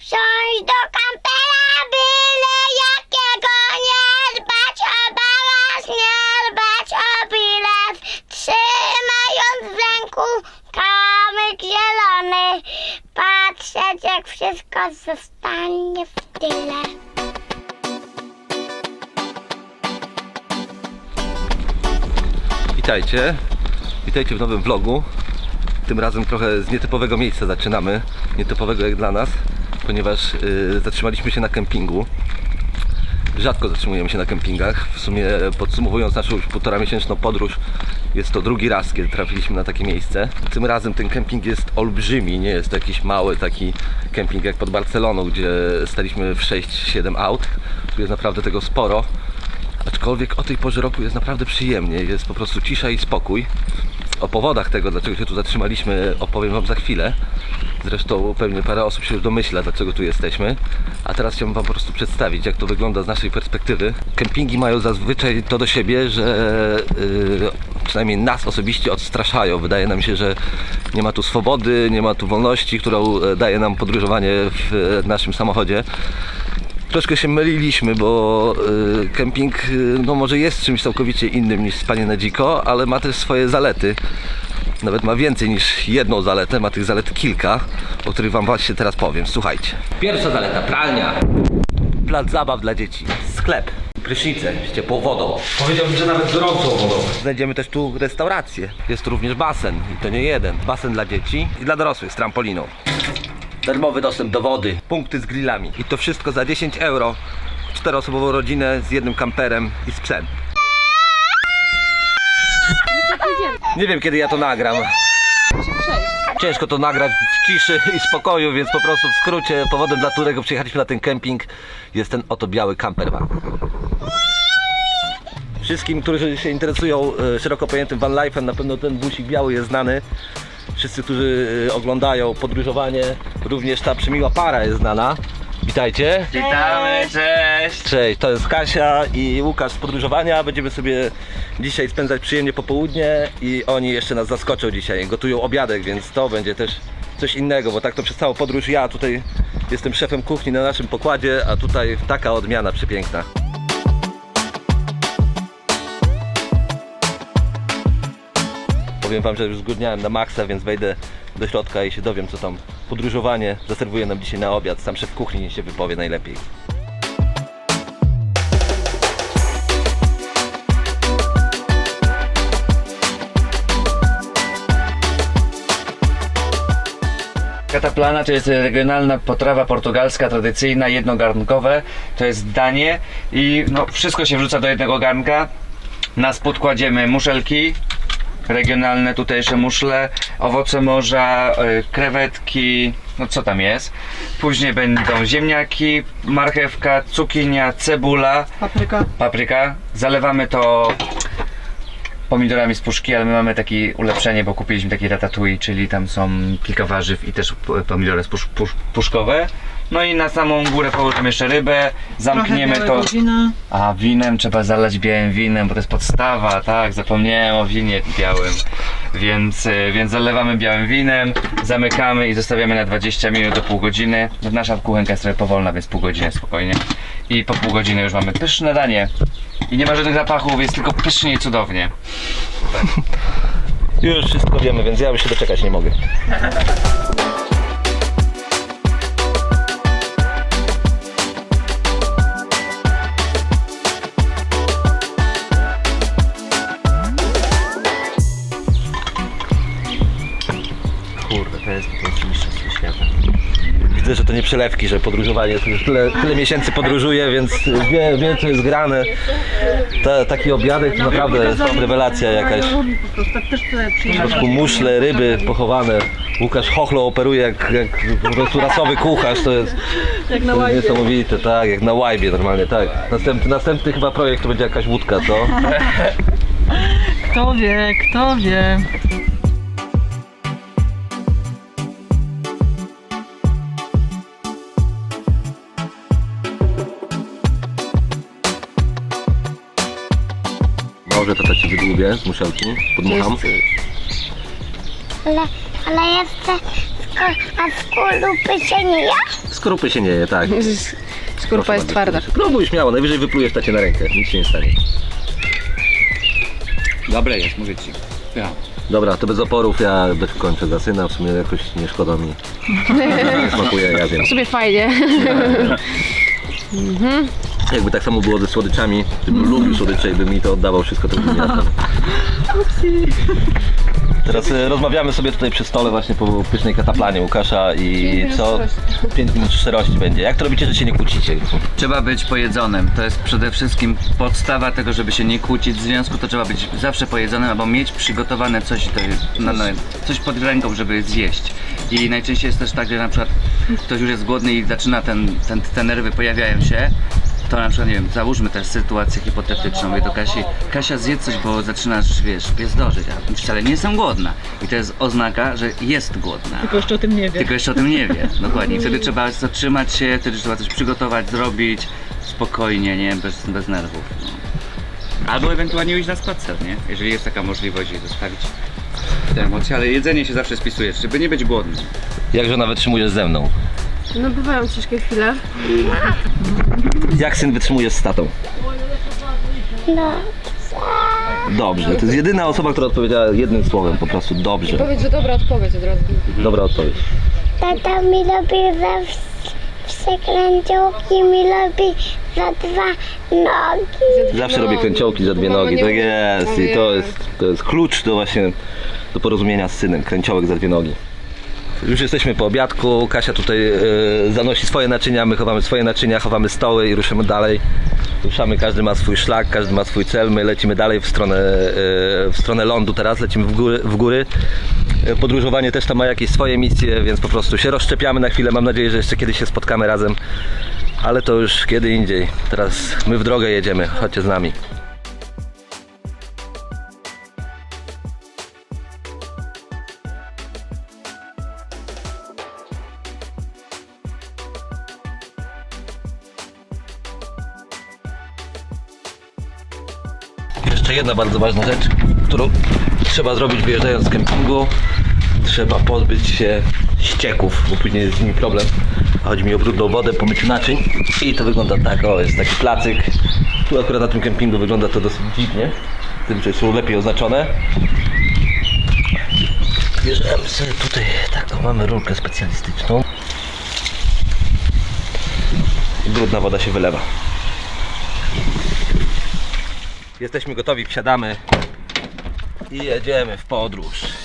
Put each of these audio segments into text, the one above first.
Wsiąść do kampera, byle jakiego, nie dbać o balans, nie dbać o bilet, trzymając w ręku kamyk zielony, patrzeć jak wszystko zostanie w tyle. Witajcie. Witajcie w nowym vlogu. Tym razem trochę z nietypowego miejsca zaczynamy. Nietypowego jak dla nas, ponieważ y, zatrzymaliśmy się na kempingu. Rzadko zatrzymujemy się na kempingach. W sumie podsumowując naszą już półtora miesięczną podróż, jest to drugi raz, kiedy trafiliśmy na takie miejsce. Tym razem ten kemping jest olbrzymi, nie jest to jakiś mały taki kemping jak pod Barceloną, gdzie staliśmy w 6-7 aut. Tu jest naprawdę tego sporo. Aczkolwiek o tej porze roku jest naprawdę przyjemnie, jest po prostu cisza i spokój. O powodach tego, dlaczego się tu zatrzymaliśmy, opowiem Wam za chwilę. Zresztą pewnie parę osób się już domyśla, dlaczego tu jesteśmy. A teraz chciałbym Wam po prostu przedstawić, jak to wygląda z naszej perspektywy. Kempingi mają zazwyczaj to do siebie, że yy, przynajmniej nas osobiście odstraszają. Wydaje nam się, że nie ma tu swobody, nie ma tu wolności, którą e, daje nam podróżowanie w e, naszym samochodzie troszkę się myliliśmy, bo y, kemping y, no może jest czymś całkowicie innym niż spanie na dziko, ale ma też swoje zalety. Nawet ma więcej niż jedną zaletę, ma tych zalet kilka, o których wam właśnie teraz powiem. Słuchajcie. Pierwsza zaleta, pralnia. Plac zabaw dla dzieci. Sklep. Prysznice z ciepłą wodą. Powiedziałbym, że nawet gorącą wodą. Znajdziemy też tu restaurację. Jest tu również basen i to nie jeden. Basen dla dzieci i dla dorosłych z trampoliną. Darmowy dostęp do wody, punkty z grillami. I to wszystko za 10 euro. Czteroosobową rodzinę z jednym kamperem i z. Nie wiem kiedy ja to nagram. Ciężko to nagrać w ciszy i spokoju, więc po prostu w skrócie powodem, dla którego przyjechaliśmy na ten kemping jest ten oto biały campervan. Wszystkim, którzy się interesują e, szeroko pojętym van life'em, na pewno ten busik biały jest znany. Wszyscy, którzy e, oglądają podróżowanie, również ta przemiła para jest znana. Witajcie. Witamy, cześć! Cześć, to jest Kasia i Łukasz z podróżowania. Będziemy sobie dzisiaj spędzać przyjemnie popołudnie i oni jeszcze nas zaskoczą dzisiaj. Gotują obiadek, więc to będzie też coś innego, bo tak to przez całą podróż ja tutaj jestem szefem kuchni na naszym pokładzie, a tutaj taka odmiana przepiękna. Powiem wam, że już zgłodniałem na maksa, więc wejdę do środka i się dowiem, co tam podróżowanie zaserwuje nam dzisiaj na obiad. Sam szef kuchni się wypowie najlepiej. Kataplana to jest regionalna potrawa portugalska, tradycyjna, jednogarnkowe. To jest danie i no, wszystko się wrzuca do jednego garnka. Na spód kładziemy muszelki, regionalne tutejsze muszle, owoce morza, y, krewetki, no co tam jest. Później będą ziemniaki, marchewka, cukinia, cebula, Papryka. papryka. Zalewamy to pomidorami z puszki, ale my mamy takie ulepszenie, bo kupiliśmy taki ratatouille, czyli tam są kilka warzyw i też pomidory z pusz, pusz, puszkowe. No i na samą górę położymy jeszcze rybę, zamkniemy Trochę to. białego wina. A winem trzeba zalać białym winem, bo to jest podstawa, tak? Zapomniałem o winie białym. Więc, y, więc zalewamy białym winem, zamykamy i zostawiamy na 20 minut do pół godziny. Nasza kuchenka jest trochę powolna, więc pół godziny spokojnie. I po pół godziny już mamy pyszne danie. I nie ma żadnych zapachów, jest tylko pysznie i cudownie. Już wszystko wiemy, więc ja już się doczekać nie mogę. Widzę, że to nie przelewki, że podróżowanie, już tyle, tyle miesięcy podróżuję, więc wie, wie co jest grane. Ta, taki obiadek to naprawdę jest rewelacja jakaś. Po prostu, tak muszle, ryby pochowane. Łukasz Chochlo operuje jak, jak po prostu rasowy kucharz, to jest, Jak na to jest niesamowite, tak, jak na łajbie normalnie, tak. Następny, następny chyba projekt to będzie jakaś łódka, co? Kto wie, kto wie. Wydłubię z muszelki, podmucham. Ale, Ale jeszcze sko- a skorupy się nie je? Skorupy się nie je, tak. Skorupa jest twarda. Próbuj śmiało, najwyżej wyplujesz tacie na rękę, nic się nie stanie. Dobre jest, mówię ci. Ja. Dobra, to bez oporów ja dokończę za syna, w sumie jakoś nie szkoda mi. Nie smakuje, ja wiem. Sobie fajnie. Jakby tak samo było ze słodyczami, gdybym lubił słodycze i bym mi to oddawał wszystko, to bym nie jadł. Teraz e, rozmawiamy sobie tutaj przy stole właśnie po pysznej kataplanie Łukasza i co? 5 minut szczerości będzie. Jak to robicie, że się nie kłócicie? Trzeba być pojedzonym. To jest przede wszystkim podstawa tego, żeby się nie kłócić w związku, to trzeba być zawsze pojedzonym albo mieć przygotowane coś, do, na, na, coś pod ręką, żeby zjeść. I najczęściej jest też tak, że na przykład ktoś już jest głodny i zaczyna ten, ten, te nerwy pojawiają się, to na przykład, nie wiem, załóżmy też sytuację hipotetyczną, mówię do Kasi, Kasia zjedz coś, bo zaczynasz, wiesz, piezdożyć, a wcale nie jestem głodna. I to jest oznaka, że jest głodna. Tylko jeszcze o tym nie wie. Tylko jeszcze o tym nie wie, dokładnie. I wtedy trzeba zatrzymać się, wtedy trzeba coś przygotować, zrobić spokojnie, nie bez, bez nerwów. No. Albo ewentualnie iść na spacer, nie? Jeżeli jest taka możliwość i zostawić te emocje, ale jedzenie się zawsze spisuje, żeby nie być głodnym. Jak żona wytrzymujesz ze mną? No bywają ciężkie chwile. Jak syn wytrzymujesz z tatą? No. Dobrze, to jest jedyna osoba, która odpowiedziała jednym słowem, po prostu dobrze. Powiedz, że dobra odpowiedź od razu. Dobra odpowiedź. Tata mi robi zawsze kręciołki, mi robi za dwa nogi. Zawsze robię kręciołki za dwie nogi, tak jest i to jest, to jest klucz do właśnie do porozumienia z synem, kręciołek za dwie nogi. Już jesteśmy po obiadku, Kasia tutaj e, zanosi swoje naczynia, my chowamy swoje naczynia, chowamy stoły i ruszymy dalej. Ruszamy, każdy ma swój szlak, każdy ma swój cel, my lecimy dalej w stronę, e, w stronę lądu teraz, lecimy w góry, w góry. E, Podróżowanie też tam ma jakieś swoje misje, więc po prostu się rozszczepiamy na chwilę, mam nadzieję, że jeszcze kiedyś się spotkamy razem. Ale to już kiedy indziej. Teraz my w drogę jedziemy, chodźcie z nami. Jeszcze jedna bardzo ważna rzecz, którą trzeba zrobić wyjeżdżając z kempingu. Trzeba pozbyć się ścieków, bo później jest z nimi problem. A Chodzi mi o brudną wodę po myciu naczyń. I to wygląda tak, o jest taki placyk. Tu akurat na tym kempingu wygląda to dosyć dziwnie. Zazwyczaj są lepiej oznaczone. Bierzemy sobie tutaj taką, mamy rurkę specjalistyczną. I brudna woda się wylewa. Jesteśmy gotowi, wsiadamy i jedziemy w podróż.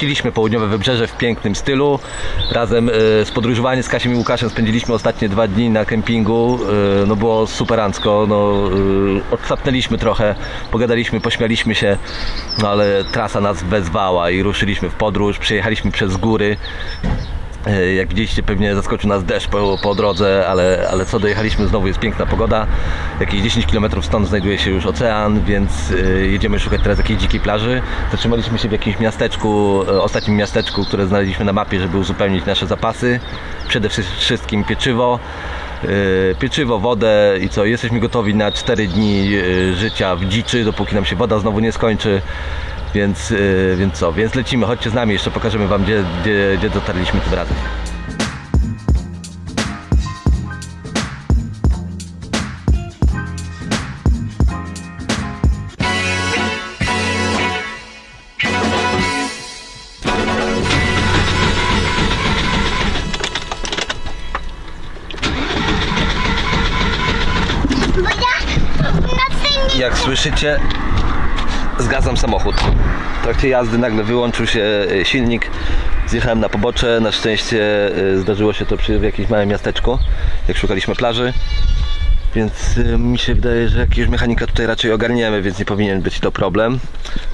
Opuściliśmy południowe wybrzeże w pięknym stylu. Razem e, z podróżowaniem z Kasiem i Łukaszem spędziliśmy ostatnie dwa dni na kempingu. E, No było superancko. No, e, odsapnęliśmy trochę, pogadaliśmy, pośmialiśmy się, no ale trasa nas wezwała i ruszyliśmy w podróż. Przejechaliśmy przez góry. E, Jak widzieliście, pewnie zaskoczył nas deszcz po, po drodze, ale, ale co dojechaliśmy, znowu jest piękna pogoda. Jakieś 10 km stąd znajduje się już ocean, więc e, jedziemy szukać teraz jakiejś dzikiej plaży. Zatrzymaliśmy się w jakimś miasteczku, e, ostatnim miasteczku, które znaleźliśmy na mapie, żeby uzupełnić nasze zapasy. Przede wszy- wszystkim pieczywo. Pieczywo, wodę i co, jesteśmy gotowi na 4 dni życia w dziczy, dopóki nam się woda znowu nie skończy. Więc, y, więc co, więc lecimy, chodźcie z nami, jeszcze pokażemy wam gdzie, gdzie, gdzie dotarliśmy tym razem. Jak słyszycie, zgadzam samochód. W trakcie jazdy nagle wyłączył się e, silnik. Zjechałem na pobocze. Na szczęście e, zdarzyło się to przy w jakimś małym miasteczku, jak szukaliśmy plaży. Więc e, mi się wydaje, że jakiegoś mechanika tutaj raczej ogarniemy, więc nie powinien być to problem.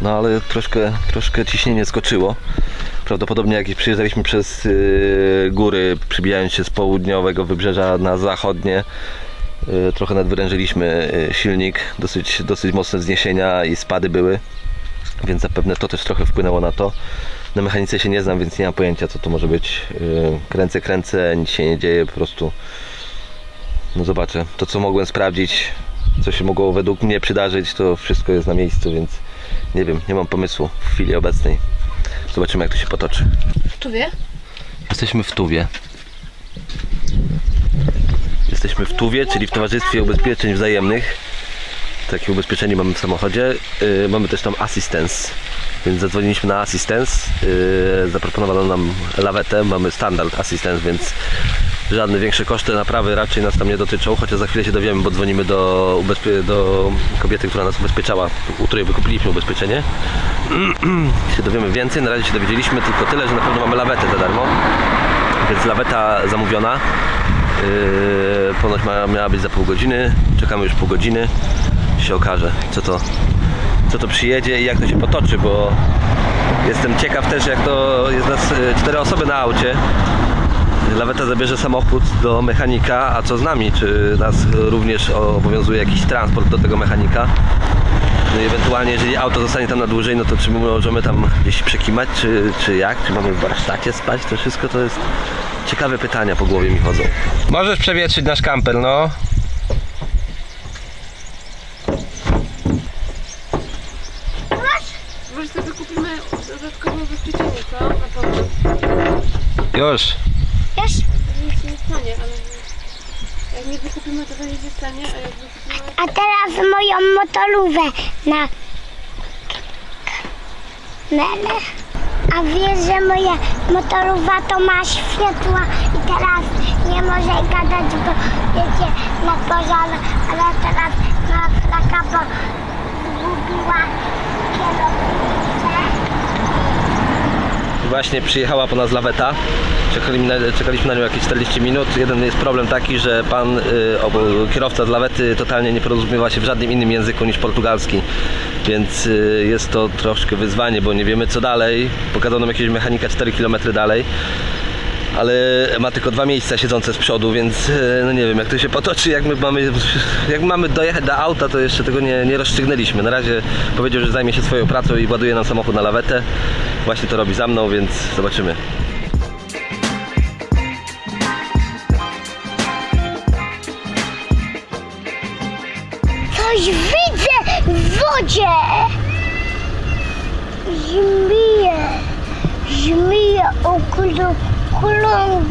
No ale troszkę, troszkę ciśnienie skoczyło. Prawdopodobnie jak przyjeżdżaliśmy przez góry, przybijając się z południowego wybrzeża na zachodnie, Trochę nadwyrężyliśmy y, silnik, dosyć, dosyć mocne wzniesienia i spady były, więc zapewne to też trochę wpłynęło na to. Na mechanice się nie znam, więc nie mam pojęcia co to może być. Y, Kręcę, kręcę, nic się nie dzieje, po prostu no zobaczę. To co mogłem sprawdzić, co się mogło według mnie przydarzyć, to wszystko jest na miejscu, więc nie wiem, nie mam pomysłu w chwili obecnej. Zobaczymy jak to się potoczy. Tu wie? Jesteśmy w Tuwie. Jesteśmy w Tuwie, czyli w Towarzystwie Ubezpieczeń Wzajemnych. Takie ubezpieczenie mamy w samochodzie. Yy, mamy też tam assistance, więc zadzwoniliśmy na assistance. Yy, zaproponowano nam lawetę. Mamy standard assistance, więc żadne większe koszty naprawy raczej nas tam nie dotyczą. Chociaż za chwilę się dowiemy, bo dzwonimy do, do kobiety, która nas ubezpieczała, u której wykupiliśmy ubezpieczenie. się dowiemy więcej. Na razie się dowiedzieliśmy tylko tyle, że na pewno mamy lawetę za darmo. Więc laweta zamówiona. Yy, ponoć miała być za pół godziny. Czekamy już pół godziny. Się okaże, co to, co to przyjedzie i jak to się potoczy, bo jestem ciekaw też, jak to jest nas yy, cztery osoby na aucie. Laweta zabierze samochód do mechanika, a co z nami? Czy nas również obowiązuje jakiś transport do tego mechanika? No i ewentualnie, jeżeli auto zostanie tam na dłużej, no to czy my możemy tam gdzieś przekimać, czy, czy jak? Czy mamy w warsztacie spać? To wszystko to jest ciekawe pytania po głowie mi chodzą. Możesz przewietrzyć nasz kamper, no. Może sobie kupimy dodatkowe ubezpieczenie, co? Na pewno. Już. Wiesz, Nic nie stanie, ale... Jak nie wykupimy, to nie stanie, a jak wykupimy... a teraz moją motorówę na Nele. A wiesz, że moja motorowa to ma światła i teraz nie może gadać, bo wiecie, na pożar, ale teraz ma flaka, bo zgubiła kierownicę. Właśnie przyjechała po nas laweta. Czekaliśmy na, nią jakieś 40 minut. Jeden jest problem taki, że pan y, kierowca z lawety totalnie nie porozumiewa się w żadnym innym języku niż portugalski. Więc y, jest to troszkę wyzwanie, bo nie wiemy co dalej. Pokazał nam jakiegoś mechanika 4 km dalej. Ale ma tylko dwa miejsca siedzące z przodu, więc y, no nie wiem jak to się potoczy, jak my mamy, jak mamy dojechać do auta, to jeszcze tego nie, nie rozstrzygnęliśmy. Na razie powiedział, że zajmie się swoją pracą i ładuje nam samochód na lawetę. Właśnie to robi za mną, więc zobaczymy. Coś widzę w wodzie! Żmije okulą, kulą